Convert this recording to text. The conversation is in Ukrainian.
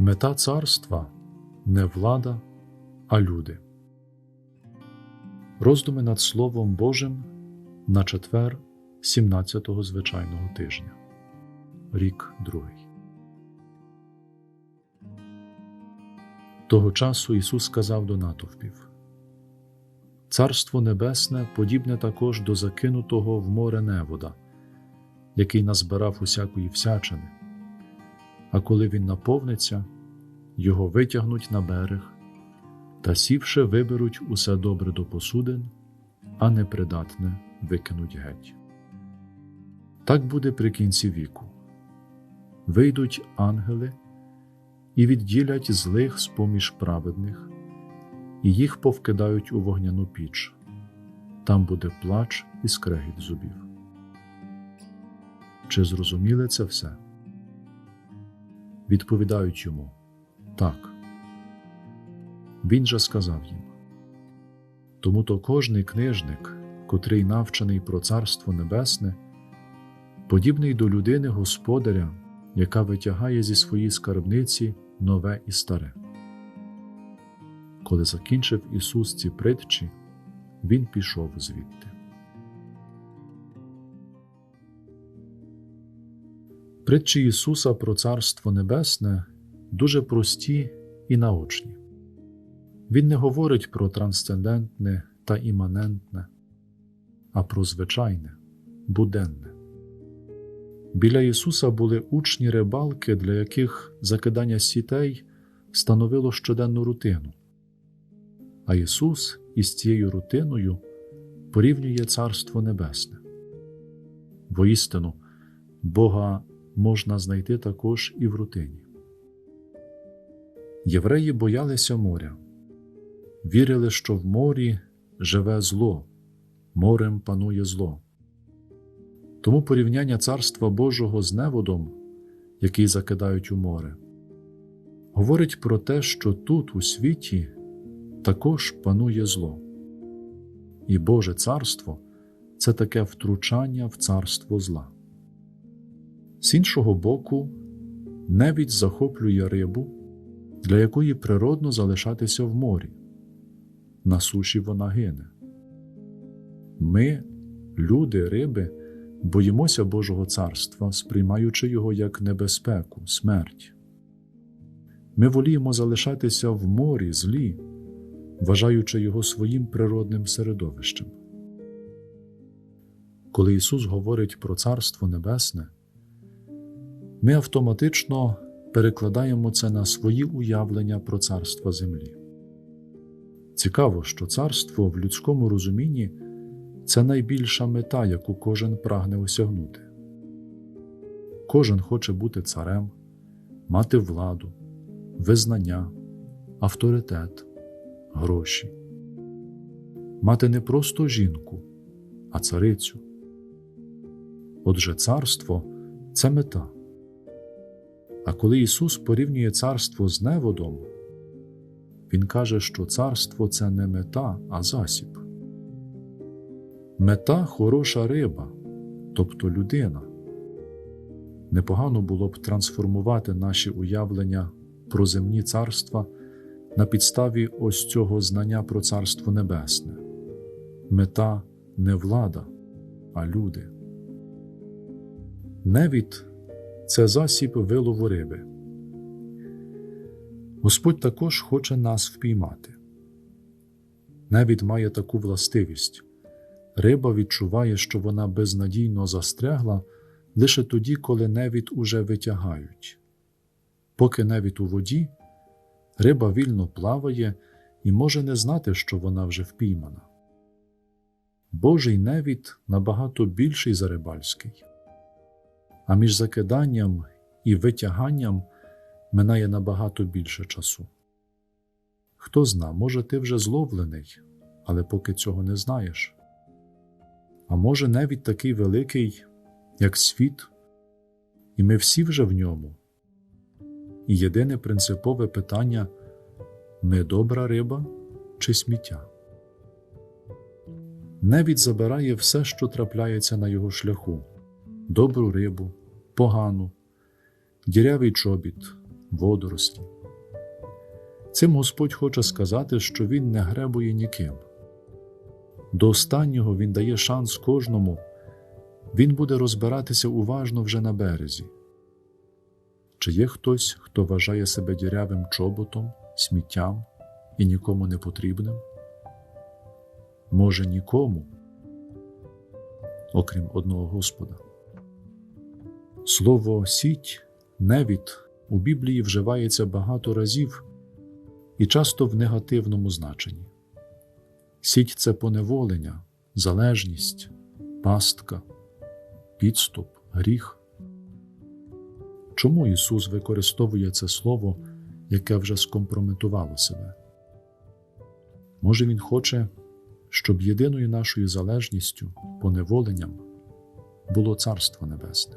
Мета царства не влада, а люди. Роздуми над Словом Божим на четвер 17-го звичайного тижня. Рік другий. Того часу Ісус сказав до натовпів Царство Небесне подібне також до закинутого в море невода, який назбирав усякої всячини а коли він наповниться, його витягнуть на берег та сівши виберуть усе добре до посудин, а непридатне викинуть геть. Так буде при кінці віку. Вийдуть ангели і відділять злих з поміж праведних, і їх повкидають у вогняну піч. Там буде плач і скрегіт зубів. Чи зрозуміли це все? Відповідають йому так. Він же сказав їм тому то кожний книжник, котрий навчений про Царство Небесне, подібний до людини Господаря, яка витягає зі своєї скарбниці нове і старе. Коли закінчив Ісус ці притчі, Він пішов звідти. Притчі Ісуса про Царство Небесне дуже прості і наочні. Він не говорить про трансцендентне та іманентне, а про звичайне, буденне. Біля Ісуса були учні рибалки, для яких закидання сітей становило щоденну рутину. А Ісус із цією рутиною порівнює Царство Небесне. Воістину, Бога можна знайти також і в рутині. Євреї боялися моря, вірили, що в морі живе зло, морем панує зло. Тому порівняння Царства Божого з неводом, який закидають у море, говорить про те, що тут, у світі, також панує зло. І Боже Царство це таке втручання в царство зла. З іншого боку, невідь захоплює рибу, для якої природно залишатися в морі. На суші вона гине. Ми, люди, риби, боїмося Божого царства, сприймаючи його як небезпеку, смерть. Ми воліємо залишатися в морі злі, вважаючи його своїм природним середовищем. Коли Ісус говорить про Царство Небесне, ми автоматично перекладаємо це на свої уявлення про царство землі. Цікаво, що царство в людському розумінні це найбільша мета, яку кожен прагне осягнути. Кожен хоче бути царем, мати владу, визнання, авторитет, гроші, мати не просто жінку, а царицю. Отже, царство це мета. А коли Ісус порівнює царство з неводом, Він каже, що царство це не мета, а засіб. Мета хороша риба, тобто людина. Непогано було б трансформувати наші уявлення про земні царства на підставі ось цього знання про Царство Небесне. Мета не влада, а люди. Невід це засіб вилову риби. Господь також хоче нас впіймати. Невід має таку властивість риба відчуває, що вона безнадійно застрягла лише тоді, коли невід уже витягають. Поки невід у воді, риба вільно плаває і може не знати, що вона вже впіймана. Божий невід набагато більший за рибальський а між закиданням і витяганням минає набагато більше часу. Хто зна, може, ти вже зловлений, але поки цього не знаєш. А може, навіть такий великий, як світ, і ми всі вже в ньому. І єдине принципове питання ми добра риба чи сміття? Невід забирає все, що трапляється на його шляху добру рибу, погану, дірявий чобіт, водорослі. Цим Господь хоче сказати, що Він не гребує ніким. До останнього Він дає шанс кожному, Він буде розбиратися уважно вже на березі. Чи є хтось, хто вважає себе дірявим чоботом, сміттям і нікому не потрібним? Може, нікому, окрім одного Господа. Слово сіть, невід у Біблії вживається багато разів і часто в негативному значенні. Сіть це поневолення, залежність, пастка, підступ, гріх. Чому Ісус використовує це слово, яке вже скомпрометувало себе? Може, Він хоче, щоб єдиною нашою залежністю, поневоленням було Царство Небесне.